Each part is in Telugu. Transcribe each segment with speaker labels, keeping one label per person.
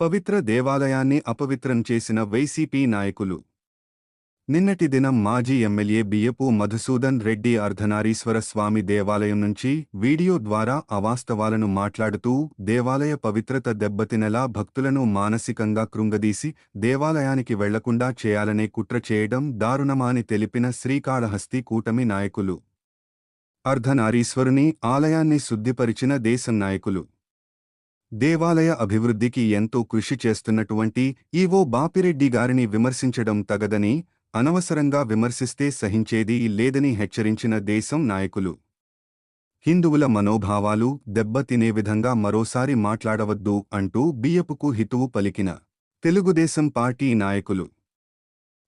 Speaker 1: పవిత్ర దేవాలయాన్ని అపవిత్రం చేసిన వైసీపీ నాయకులు. నిన్నటి దినం మాజీ ఎమ్మెల్యే బియ్యపు మధుసూదన్ రెడ్డి అర్ధనారీశ్వర స్వామి దేవాలయం నుంచి వీడియో ద్వారా అవాస్తవాలను మాట్లాడుతూ దేవాలయ పవిత్రత దెబ్బతినలా భక్తులను మానసికంగా కృంగదీసి దేవాలయానికి వెళ్ళకుండా చేయాలనే కుట్ర చేయడం దారుణమాని తెలిపిన శ్రీకాళహస్తి కూటమి నాయకులు. అర్ధనారీశ్వరుని ఆలయాన్ని శుద్ధిపరిచిన దేశం నాయకులు. దేవాలయ అభివృద్ధికి ఎంతో కృషి చేస్తున్నటువంటి ఈవో బాపిరెడ్డి గారిని విమర్శించడం తగదని అనవసరంగా విమర్శిస్తే సహించేది లేదని హెచ్చరించిన దేశం నాయకులు. హిందువుల మనోభావాలు దెబ్బతినే విధంగా మరోసారి మాట్లాడవద్దు అంటూ బియ్యపుకు హితువు పలికిన తెలుగుదేశం పార్టీ నాయకులు.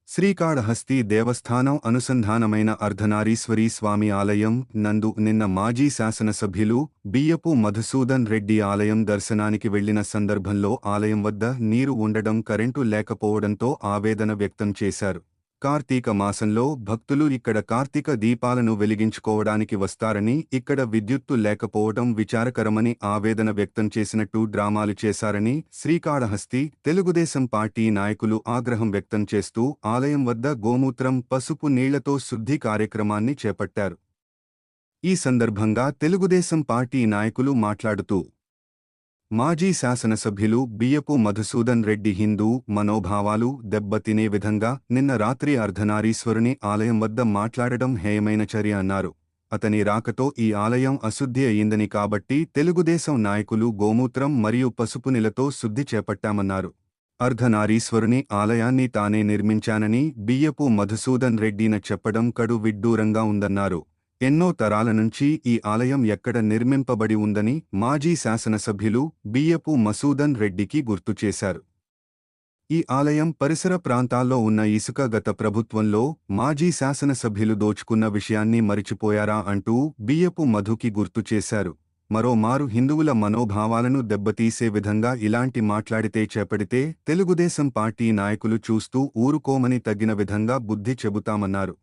Speaker 1: శ్రీకాళహస్తి దేవస్థానం అనుసంధానమైన అర్ధనారీశ్వరీ స్వామి ఆలయం నందు నిన్న మాజీ శాసనసభ్యులు బియ్యపు మధుసూదన్ రెడ్డి ఆలయం దర్శనానికి వెళ్ళిన సందర్భంలో ఆలయం వద్ద నీరు ఉండడం కరెంటు లేకపోవడంతో ఆవేదన వ్యక్తం చేశారు. కార్తీక మాసంలో భక్తులు ఇక్కడ కార్తీక దీపాలను వెలిగించుకోవడానికి వస్తారని ఇక్కడ విద్యుత్తు లేకపోవడం విచారకరమని ఆవేదన వ్యక్తం చేసినట్టు డ్రామాలు చేశారని శ్రీకాళహస్తి తెలుగుదేశం పార్టీ నాయకులు ఆగ్రహం వ్యక్తం చేస్తూ ఆలయం వద్ద గోమూత్రం పసుపు నీళ్ళతో శుద్ధి కార్యక్రమాన్ని చేపట్టారు. ఈ సందర్భంగా తెలుగుదేశం పార్టీ నాయకులు మాట్లాడుతూ మాజీ శాసనసభ్యులు బియ్యపు మధుసూదన్ రెడ్డి హిందూ మనోభావాలు దెబ్బతినే విధంగా నిన్న రాత్రి అర్ధనారీశ్వరుని ఆలయం వద్ద మాట్లాడడం హేయమైన చర్య అన్నారు. అతని రాకతో ఈ ఆలయం అశుద్ధి అయిందని కాబట్టి తెలుగుదేశం నాయకులు గోమూత్రం మరియు పసుపు నీలతో శుద్ధి చేపట్టామన్నారు. అర్ధనారీశ్వరుని ఆలయాన్ని తానే నిర్మించానని బియ్యపు మధుసూదన్ రెడ్డిన చెప్పడం కడు విడ్డూరంగా ఉందన్నారు. ఎన్నో తరాల నుంచి ఈ ఆలయం ఎక్కడ నిర్మింపబడి ఉందని మాజీ శాసనసభ్యులు బియ్యపు మసూదన్ రెడ్డికి గుర్తు చేశారు. ఈ ఆలయం పరిసర ప్రాంతాల్లో ఉన్న ఇసుక గత ప్రభుత్వంలో మాజీ శాసనసభ్యులు దోచుకున్న విషయాన్ని మరిచిపోయారా అంటూ బియ్యపు మధుకి గుర్తు చేశారు. మరోమారు హిందువుల మనోభావాలను దెబ్బతీసే విధంగా ఇలాంటి మాట్లాడితే చేపడితే తెలుగుదేశం పార్టీ నాయకులు చూస్తూ ఊరుకోమని తగిన విధంగా బుద్ధి చెబుతామన్నారు.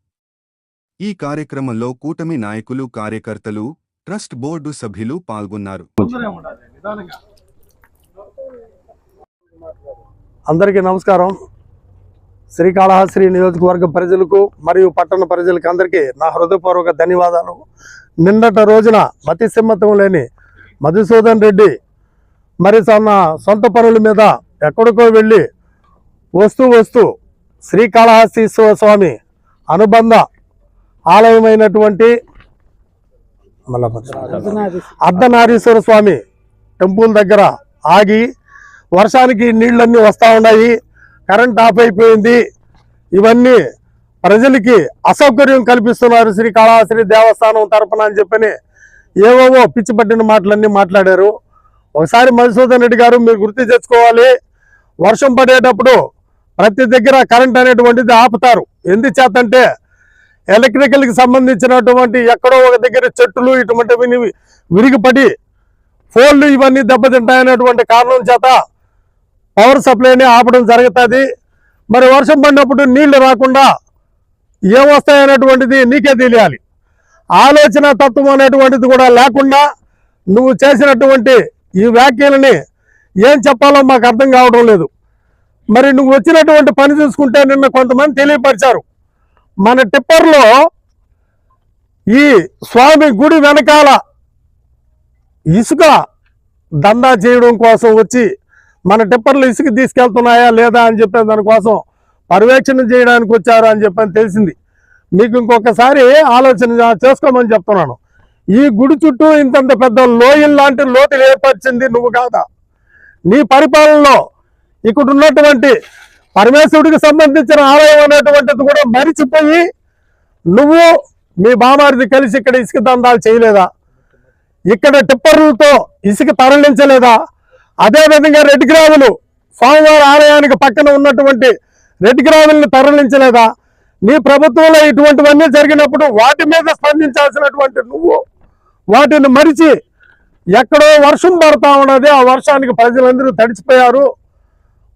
Speaker 1: ఈ కార్యక్రమంలో కూటమి నాయకులు కార్యకర్తలు ట్రస్ట్ బోర్డు సభ్యులు పాల్గొన్నారు.
Speaker 2: అందరికీ నమస్కారం. శ్రీకాళహస్త్రి నియోజకవర్గ ప్రజలకు మరియు పట్టణ ప్రజలకు అందరికీ నా హృదయపూర్వక ధన్యవాదాలు. నిన్నటి రోజున మతి సిమ్మతం లేని మధుసూదన్ రెడ్డి మరి తన సొంత పనుల మీద ఎక్కడికో వెళ్ళి వస్తూ వస్తూ శ్రీకాళహస్తీశ్వర స్వామి అనుబంధ ఆలయమైనటువంటి అర్ధనారీశ్వర స్వామి టెంపుల్ దగ్గర ఆగి వర్షానికి నీళ్ళన్నీ వస్తూ ఉన్నాయి. కరెంట్ ఆఫ్ అయిపోయింది. ఇవన్నీ ప్రజలకి అసౌకర్యం కల్పిస్తున్నారు. శ్రీకాళహస్తి దేవస్థానం తరపున అని చెప్పని ఏవేవో పిచ్చి పట్టిన మాటలన్నీ మాట్లాడారు. ఒకసారి మధుసూదన్ రెడ్డి గారు మీరు గుర్తు తెచ్చుకోవాలి. వర్షం పడేటప్పుడు ప్రతి దగ్గర కరెంట్ అనేటువంటిది ఆపుతారు. ఎందుచేతంటే ఎలక్ట్రికల్కి సంబంధించినటువంటి ఎక్కడో ఒక దగ్గర చెట్టులు ఇటువంటివి విరిగిపడి ఫోన్లు ఇవన్నీ దెబ్బతింటాయనేటువంటి కారణం చేత పవర్ సప్లైని ఆపడం జరుగుతుంది. మరి వర్షం పడినప్పుడు నీళ్ళు రాకుండా ఏమొస్తాయనేటువంటిది నీకే తెలియాలి. ఆలోచన తత్వం అనేటువంటిది కూడా లేకుండా నువ్వు చేసినటువంటి ఈ వ్యాఖ్యలని ఏం చెప్పాలో మాకు అర్థం కావడం లేదు. మరి నువ్వు వచ్చినటువంటి పని చూసుకుంటే నిన్న కొంతమంది తెలియపరిచారు. మన టిప్పర్లో ఈ స్వామి గుడి వెనకాల ఇసుక దందా చేయడం కోసం వచ్చి మన టిప్పర్లు ఇసుక తీసుకెళ్తున్నాయా లేదా అని చెప్పే దానికోసం పర్యవేక్షణ చేయడానికి వచ్చారు అని చెప్పని తెలిసింది. మీకు ఇంకొకసారి ఆలోచన చేసుకోమని చెప్తున్నాను. ఈ గుడి చుట్టూ ఇంతంత పెద్ద లోయల్ లాంటి లోతులు ఏర్పరిచింది నువ్వు కాదా? నీ పరిపాలనలో ఇక్కడ ఉన్నటువంటి పరమేశ్వరుడికి సంబంధించిన ఆలయం అనేటువంటిది కూడా మరిచిపోయి నువ్వు మీ బామారిది కలిసి ఇక్కడ ఇసుక దందాలు చేయలేదా? ఇక్కడ టిప్పర్లతో ఇసుక తరలించలేదా? అదేవిధంగా రెడ్ గ్రావులు స్వామివారి ఆలయానికి పక్కన ఉన్నటువంటి రెడ్ గ్రావుల్ని తరలించలేదా? నీ ప్రభుత్వంలో ఇటువంటివన్నీ జరిగినప్పుడు వాటి మీద స్పందించాల్సినటువంటి నువ్వు వాటిని మరిచి ఎక్కడో వర్షం పడతా ఉన్నది. ఆ వర్షానికి ప్రజలందరూ తడిచిపోయారు.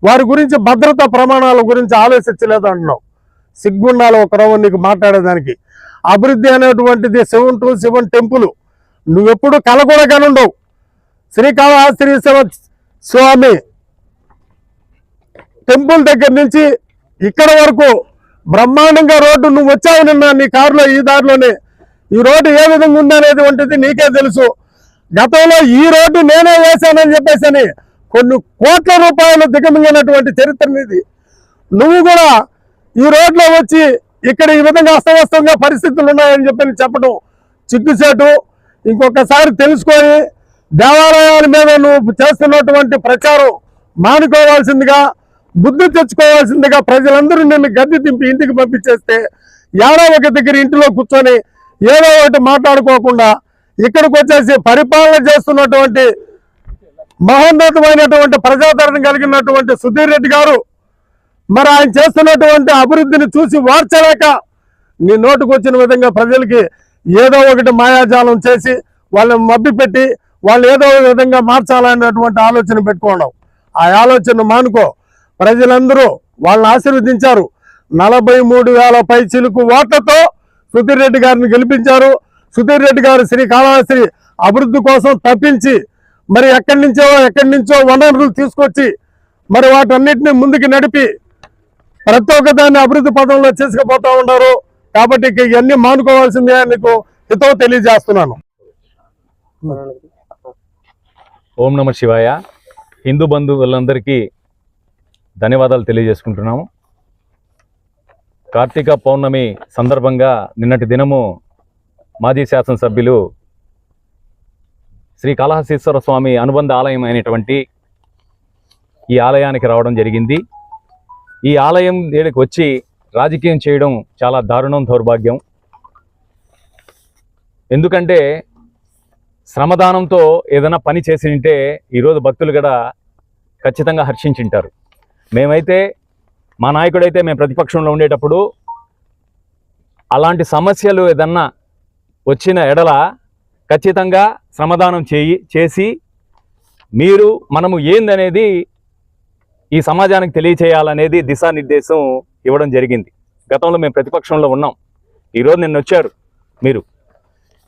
Speaker 2: వారి గురించి భద్రతా ప్రమాణాల గురించి ఆలోచించలేదు అంటున్నావు. సిగ్గుండాలి ఒక రవ్వ నీకు మాట్లాడేదానికి. అభివృద్ధి అనేటువంటిది శివన్ టు శివన్ టెంపుల్. నువ్వెప్పుడు కల కూడా కనుండవు శ్రీకాళహస్త్రీశ్వర స్వామి టెంపుల్ దగ్గర నుంచి ఇక్కడ వరకు బ్రహ్మాండంగా రోడ్డు నువ్వు వచ్చావు నిన్న నీ కారులో ఈ దారిలోనే. ఈ రోడ్డు ఏ విధంగా ఉందనేది వంటిది నీకే తెలుసు. గతంలో ఈ రోడ్డు నేనే వేశానని చెప్పేసి కొన్ని కోట్ల రూపాయలు దిగమింగినటువంటి చరిత్ర ఇది నువ్వు కూడా ఈ రోడ్లో వచ్చి ఇక్కడ ఈ విధంగా అస్తవ్యస్తంగా పరిస్థితులు ఉన్నాయని చెప్పి చెప్పడం చిక్కుచేటు ఇంకొకసారి తెలుసుకొని దేవాలయాల మీద నువ్వు చేస్తున్నటువంటి ప్రచారం మానుకోవాల్సిందిగా బుద్ధి తెచ్చుకోవాల్సిందిగా ప్రజలందరూ నిన్ను గద్దె దింపి ఇంటికి పంపించేస్తే ఏడో ఒక దగ్గర ఇంటిలో కూర్చొని ఏదో ఒకటి మాట్లాడుకోకుండా ఇక్కడికి వచ్చేసి పరిపాలన చేస్తున్నటువంటి మహోన్నతమైనటువంటి ప్రజాదరణ కలిగినటువంటి సుధీర్ రెడ్డి గారు మరి ఆయన చేస్తున్నటువంటి అభివృద్ధిని చూసి వార్చలేక నీ నోటుకు వచ్చిన విధంగా ప్రజలకి ఏదో ఒకటి మాయాజాలం చేసి వాళ్ళని మబ్బిపెట్టి వాళ్ళు ఏదో ఒక విధంగా మార్చాలనేటువంటి ఆలోచన పెట్టుకోవడం. ఆ ఆలోచన మానుకో. ప్రజలందరూ వాళ్ళని ఆశీర్వదించారు. నలభై మూడు వేల పై చిలుకు ఓట్లతో సుధీర్ రెడ్డి గారిని గెలిపించారు. సుధీర్ రెడ్డి గారు శ్రీకాళహస్తి అభివృద్ధి కోసం తప్పించి మరి ఎక్కడి నుంచో ఎక్కడి నుంచో వనరులు తీసుకొచ్చి మరి వాటన్నిటిని ముందుకు నడిపి ప్రతి ఒక్క దాన్ని అభివృద్ధి పదంలో చేసుకుపోతా ఉన్నారు. కాబట్టి ఇవన్నీ మానుకోవాల్సిందే అని నీకు హితవు తెలియజేస్తున్నాను.
Speaker 3: ఓం నమ శివాయ. హిందూ బంధువులందరికీ ధన్యవాదాలు తెలియజేసుకుంటున్నాము. కార్తీక పౌర్ణమి సందర్భంగా నిన్నటి దినము మాజీ శాసనసభ్యులు శ్రీ కాళహస్తీశ్వర స్వామి అనుబంధ ఆలయం అయినటువంటి ఈ ఆలయానికి రావడం జరిగింది. ఈ ఆలయం దగ్గరికి వచ్చి రాజకీయం చేయడం చాలా దారుణం దౌర్భాగ్యం. ఎందుకంటే శ్రమదానంతో ఏదైనా పని చేసి ఉంటే ఈరోజు భక్తులు కూడా ఖచ్చితంగా హర్షించింటారు. మేమైతే మా నాయకుడైతే మేము ప్రతిపక్షంలో ఉండేటప్పుడు అలాంటి సమస్యలు ఏదన్నా వచ్చిన ఎడల ఖచ్చితంగా శ్రమదానం చేయి చేసి మీరు మనము ఏందనేది ఈ సమాజానికి తెలియచేయాలనేది దిశానిర్దేశం ఇవ్వడం జరిగింది. గతంలో మేము ప్రతిపక్షంలో ఉన్నాం. ఈరోజు నిన్న వచ్చారు మీరు.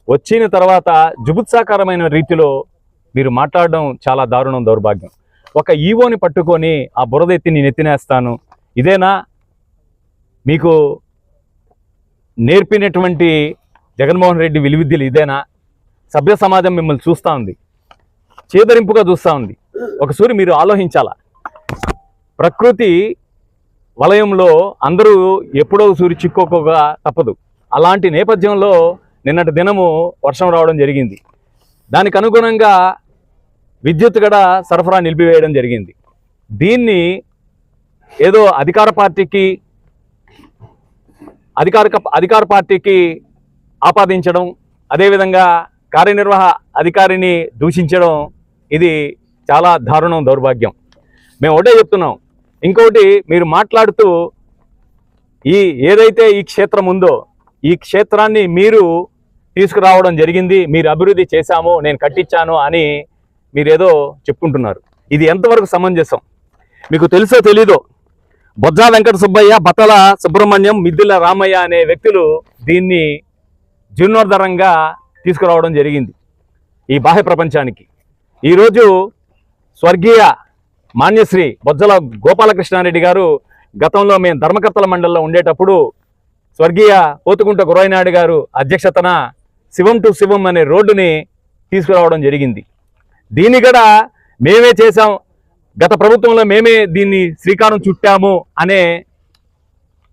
Speaker 3: వచ్చిన తర్వాత జుగుత్సాకరమైన రీతిలో మీరు మాట్లాడడం చాలా దారుణం దౌర్భాగ్యం. ఒక ఈవోని పట్టుకొని ఆ బురద ఎత్తి నేను ఎత్తినేస్తాను. ఇదేనా? మీకు నేర్పినటువంటి జగన్మోహన్ రెడ్డి విలువిద్యలు ఇదేనా? సభ్య సమాజం మిమ్మల్ని చూస్తూ ఉంది. చేదరింపుగా చూస్తూ ఉంది. ఒకసారి మీరు ఆలోచించాలా? ప్రకృతి వలయంలో అందరూ ఎప్పుడో సూరి చిక్కోకోగా తప్పదు. అలాంటి నేపథ్యంలో నిన్నటి దినము వర్షం రావడం జరిగింది. దానికి అనుగుణంగా విద్యుత్ కూడా సరఫరా నిలిపివేయడం జరిగింది. దీన్ని ఏదో అధికార పార్టీకి అధికారిక అధికార పార్టీకి ఆపాదించడం అదేవిధంగా కార్యనిర్వాహ అధికారిని దూషించడం ఇది చాలా దారుణం దౌర్భాగ్యం. మేము ఒకటే చెప్తున్నాం. ఇంకొకటి మీరు మాట్లాడుతూ ఈ ఏదైతే ఈ క్షేత్రం ఉందో ఈ క్షేత్రాన్ని మీరు తీసుకురావడం జరిగింది మీరు అభివృద్ధి చేశాము నేను కట్టించాను అని మీరేదో చెప్పుకుంటున్నారు. ఇది ఎంతవరకు సమంజసం? మీకు తెలుసో తెలీదో? బొజ్జా వెంకట సుబ్బయ్య బతల సుబ్రహ్మణ్యం మిద్దుల రామయ్య అనే వ్యక్తులు దీన్ని జీర్ణోద్ధరంగా తీసుకురావడం జరిగింది ఈ బాహ్య ప్రపంచానికి. ఈరోజు స్వర్గీయ మాన్యశ్రీ బొజ్జల గోపాలకృష్ణారెడ్డి గారు గతంలో మేము ధర్మకర్తల మండలిలో ఉండేటప్పుడు స్వర్గీయ పోతుకుంట గురైనాయుడు గారు అధ్యక్షతన శివం టు శివం అనే రోడ్డుని తీసుకురావడం జరిగింది. దీన్ని కూడా మేమే చేసాం గత ప్రభుత్వంలో మేమే దీన్ని శ్రీకారం చుట్టాము అనే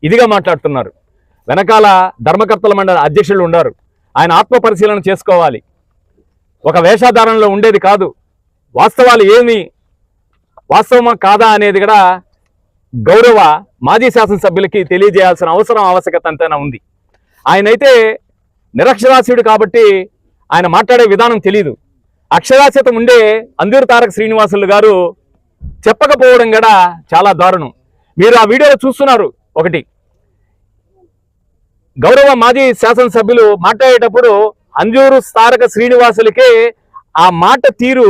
Speaker 3: ఇదిగా మాట్లాడుతున్నారు. వెనకాల ధర్మకర్తల మండలి అధ్యక్షులు ఉన్నారు. ఆయన ఆత్మ పరిశీలన చేసుకోవాలి. ఒక వేషాధారణలో ఉండేది కాదు. వాస్తవాలు ఏమి? వాస్తవమా కాదా అనేది కూడా గౌరవ మాజీ శాసనసభ్యులకి తెలియజేయాల్సిన అవసరం ఆవశ్యకత అంతైనా ఉంది. ఆయనైతే నిరక్షరాస్యుడు కాబట్టి ఆయన మాట్లాడే విధానం తెలియదు అక్షరాస్యత ఉండే అందూరు తారక శ్రీనివాసులు గారు చెప్పకపోవడం కూడా చాలా దారుణం. మీరు ఆ వీడియోలో చూస్తున్నారు ఒకటి. గౌరవ మాజీ శాసనసభ్యులు మాట్లాడేటప్పుడు అంజూరు స్థారక శ్రీనివాసులకే ఆ మాట తీరు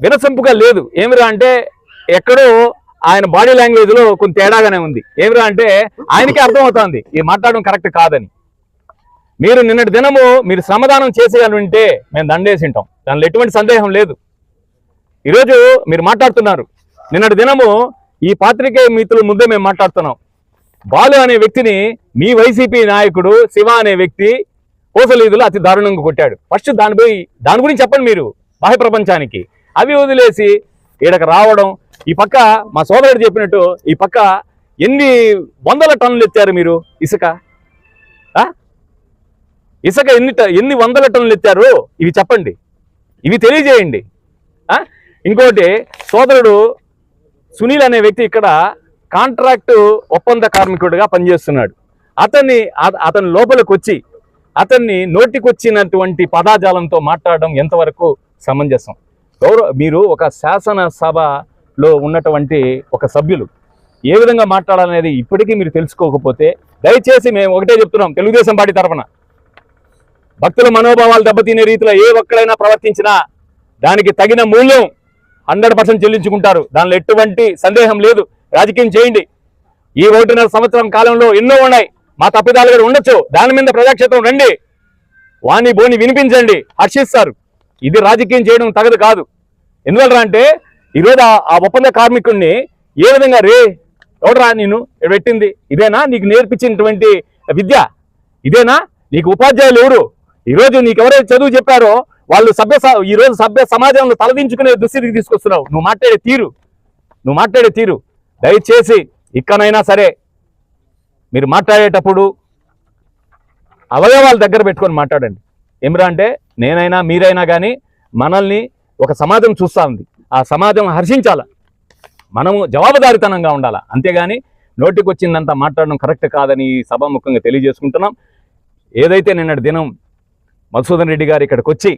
Speaker 3: వినసంపుగా లేదు. ఏమిరా అంటే ఎక్కడో ఆయన బాడీ లాంగ్వేజ్లో కొంత తేడాగానే ఉంది. ఏమిరా అంటే ఆయనకే అర్థమవుతోంది. ఇది మాట్లాడడం కరెక్ట్ కాదని. మీరు నిన్నటి దినము మీరు శ్రమదానం చేసేయాలి ఉంటే మేము దండేసి ఉంటాం దానిలో ఎటువంటి సందేహం లేదు. ఈరోజు మీరు మాట్లాడుతున్నారు. నిన్నటి దినము ఈ పాత్రికేయ మిత్రుల ముందే మేము మాట్లాడుతున్నాం. బాలు అనే వ్యక్తిని మీ వైసీపీ నాయకుడు శివ అనే వ్యక్తి కోసలీదులు అతి దారుణంగా కొట్టాడు. ఫస్ట్ దానిపై దాని గురించి చెప్పండి మీరు బాహ్య ప్రపంచానికి. అవి వదిలేసి ఈడకు రావడం ఈ పక్క మా సోదరుడు చెప్పినట్టు ఈ పక్క ఎన్ని వందల టన్నులు ఎత్తారు మీరు? ఇసుక? ఇసుక ఎన్ని ట- ఎన్ని వందల టన్నులు ఎత్తారు? ఇవి చెప్పండి. ఇవి తెలియజేయండి. ఇంకోటి సోదరుడు సునీల్ అనే వ్యక్తి ఇక్కడ కాంట్రాక్టు ఒప్పంద కార్మికుడిగా పనిచేస్తున్నాడు. అతన్ని అతని లోపలికి వచ్చి అతన్ని నోటికొచ్చినటువంటి పదాజాలంతో మాట్లాడడం ఎంతవరకు సమంజసం? గౌరవ మీరు ఒక శాసనసభలో ఉన్నటువంటి ఒక సభ్యులు ఏ విధంగా మాట్లాడాలనేది ఇప్పటికీ మీరు తెలుసుకోకపోతే దయచేసి మేము ఒకటే చెప్తున్నాం తెలుగుదేశం పార్టీ తరఫున. భక్తుల మనోభావాలు దెబ్బతినే రీతిలో ఏ ఒక్కడైనా ప్రవర్తించినా దానికి తగిన మూల్యం హండ్రెడ్ పర్సెంట్ చెల్లించుకుంటారు. దానిలో ఎటువంటి సందేహం లేదు. రాజకీయం చేయండి. ఈ ఒకటిన్నర సంవత్సరం కాలంలో ఎన్నో ఉన్నాయి. మా తప్పిదాలు కూడా ఉండొచ్చు. దాని మీద ప్రజాక్షేత్రం రండి. వాణి బోని వినిపించండి. హర్షిస్తారు ఇది రాజకీయం చేయడం తగదు కాదు. ఎందువల్ల అంటే ఈరోజు ఆ- ఆ ఒప్పంద కార్మికుడిని ఏ విధంగా రే ఎవడరా నేను పెట్టింది? ఇదేనా? నీకు నేర్పించినటువంటి విద్య? ఇదేనా? నీకు ఉపాధ్యాయులు ఎవరు? ఈరోజు నీకు ఎవరైతే చదువు చెప్పారో వాళ్ళు సభ్య స- ఈ రోజు సభ్య సమాజంలో తలదించుకునే దుస్థితికి తీసుకొస్తున్నావు. నువ్వు మాట్లాడే తీరు. నువ్వు మాట్లాడే తీరు. దయచేసి ఇక్కడైనా సరే మీరు మాట్లాడేటప్పుడు అవయవాలు దగ్గర పెట్టుకొని మాట్లాడండి. ఏమిరా అంటే నేనైనా మీరైనా కానీ మనల్ని ఒక సమాజం చూస్తూ ఉంది. ఆ సమాజం హర్షించాల. మనము జవాబుదారితనంగా ఉండాలి. అంతేగాని నోటికి వచ్చిందంతా మాట్లాడడం కరెక్ట్ కాదని ఈ సభాముఖంగా తెలియజేసుకుంటున్నాం. ఏదైతే నిన్నటి దినం మధుసూదన్ రెడ్డి గారు ఇక్కడికి వచ్చి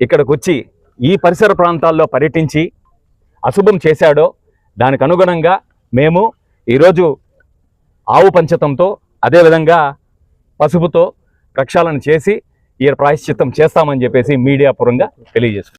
Speaker 3: ఇక్కడికి వచ్చి ఈ పరిసర ప్రాంతాల్లో పర్యటించి అశుభం చేశాడో దానికి అనుగుణంగా మేము ఈరోజు ఆవు పంచతంతో అదేవిధంగా పసుపుతో ప్రక్షాళన చేసి ఈ ప్రాయశ్చిత్తం చేస్తామని చెప్పేసి మీడియా పురంగా తెలియజేస్తుంది